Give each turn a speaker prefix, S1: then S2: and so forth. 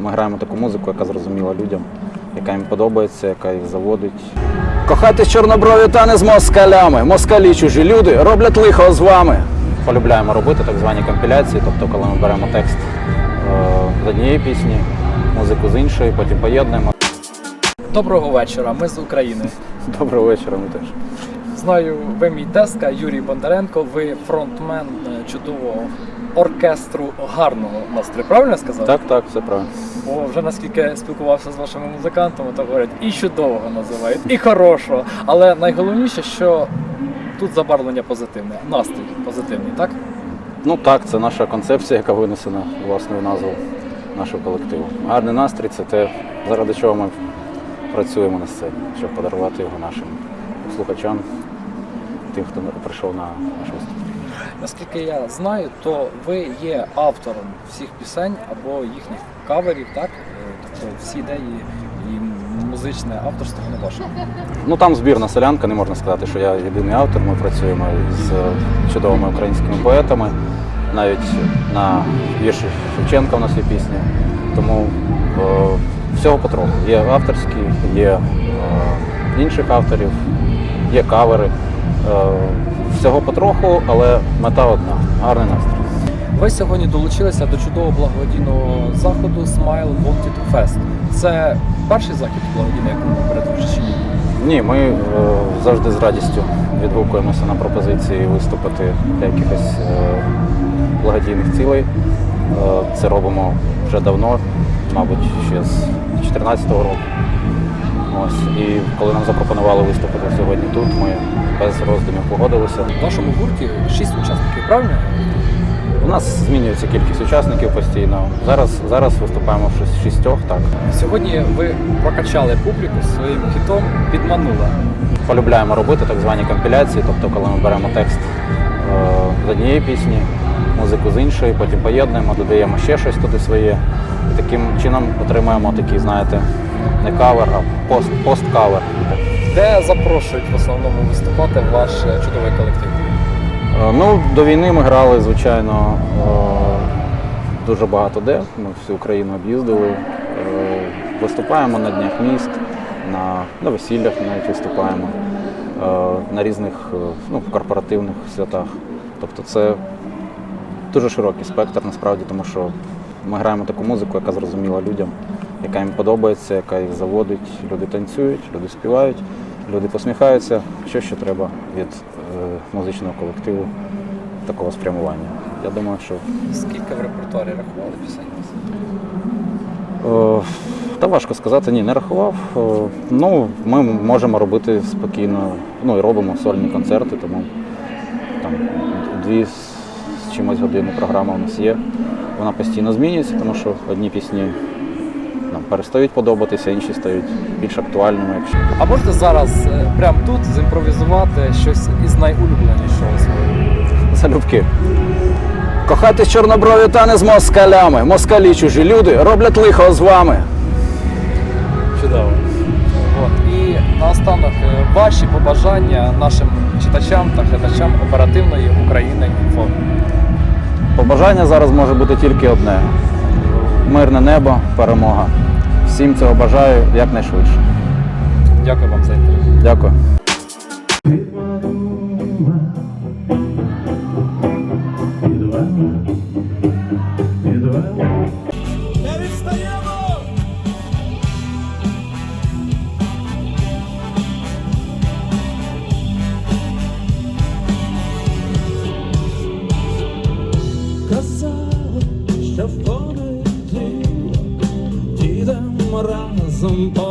S1: ми граємо таку музику, яка зрозуміла людям, яка їм подобається, яка їх заводить. Кохайтесь чорноброві та не з москалями. Москалі чужі люди роблять лихо з вами. Полюбляємо робити так звані компіляції, тобто коли ми беремо текст е, з однієї пісні, музику з іншої, потім поєднуємо.
S2: Доброго вечора, ми з України.
S1: Доброго вечора, ми теж.
S2: Знаю, ви мій тезка Юрій Бондаренко, ви фронтмен е, чудового оркестру гарного настрою. Правильно я сказав?
S1: Так, так, все правильно.
S2: Бо вже наскільки спілкувався з вашими музикантами, то говорять, і чудового називають, і хорошого. Але найголовніше, що тут забарвлення позитивне, настрій позитивний, так?
S1: Ну так, це наша концепція, яка винесена власне в назву нашого колективу. Гарний настрій це те, заради чого ми працюємо на сцені, щоб подарувати його нашим слухачам, тим, хто прийшов на наш виступ.
S2: Наскільки я знаю, то ви є автором всіх пісень або їхніх каверів, так? Е, Тобто всі ідеї і музичне авторство не ваше.
S1: Ну там збірна селянка, не можна сказати, що я єдиний автор. Ми працюємо з чудовими українськими поетами. Навіть на вірші Шевченка у нас є пісня. Тому е, всього потроху. Є авторські, є е, інших авторів, є кавери. Е, всього потроху, але мета одна гарний настрій.
S2: Ви сьогодні долучилися до чудового благодійного заходу Smile Wanted Fest. Це перший захід благодійний, якому ви берете ні?
S1: Ні, ми е, завжди з радістю відгукуємося на пропозиції виступити для якихось е, благодійних цілей. Е, це робимо вже давно, мабуть, ще з 2014 року. Ось. І коли нам запропонували виступити сьогодні тут, ми без роздумів погодилися.
S2: В вашому гурті шість учасників, правильно?
S1: У нас змінюється кількість учасників постійно. Зараз, зараз виступаємо в шістьох, так.
S2: Сьогодні ви прокачали публіку своїм хітом підманула.
S1: полюбляємо робити так звані компіляції, тобто коли ми беремо текст е, з однієї пісні, музику з іншої, потім поєднуємо, додаємо ще щось туди своє. І таким чином отримуємо такий, знаєте, не кавер, а пост, пост-кавер.
S2: Де запрошують в основному виступати ваш чудовий колектив?
S1: Е, Ну, до війни ми грали, звичайно, е, дуже багато де. Ми всю Україну об'їздили. Е, Виступаємо на Днях міст, на, на весіллях навіть виступаємо, на різних ну, корпоративних святах. Тобто це дуже широкий спектр насправді, тому що ми граємо таку музику, яка зрозуміла людям, яка їм подобається, яка їх заводить. Люди танцюють, люди співають, люди посміхаються. Що ще треба від е, музичного колективу такого спрямування? Я думаю, що
S2: Скільки в репертуарі рахували пісень?
S1: Е, Та важко сказати, ні, не рахував. Е, Ну, ми можемо робити спокійно, ну і робимо сольні концерти, тому там дві з чимось години програма у нас є. Вона постійно змінюється, тому що одні пісні нам перестають подобатися, інші стають більш актуальними.
S2: А можете зараз е, прямо тут зімпровізувати щось із найулюбленішого свого?
S1: залюбки. Кохайтесь чорноброві та не з москалями. Москалі чужі люди роблять лихо з вами.
S2: Чудово. От. І наостанок е, ваші побажання нашим читачам та глядачам оперативної України інфо.
S1: Побажання зараз може бути тільки одне: мирне небо, перемога. Всім цього бажаю якнайшвидше.
S2: Дякую вам за інтерв'ю.
S1: Дякую.
S3: Разом по.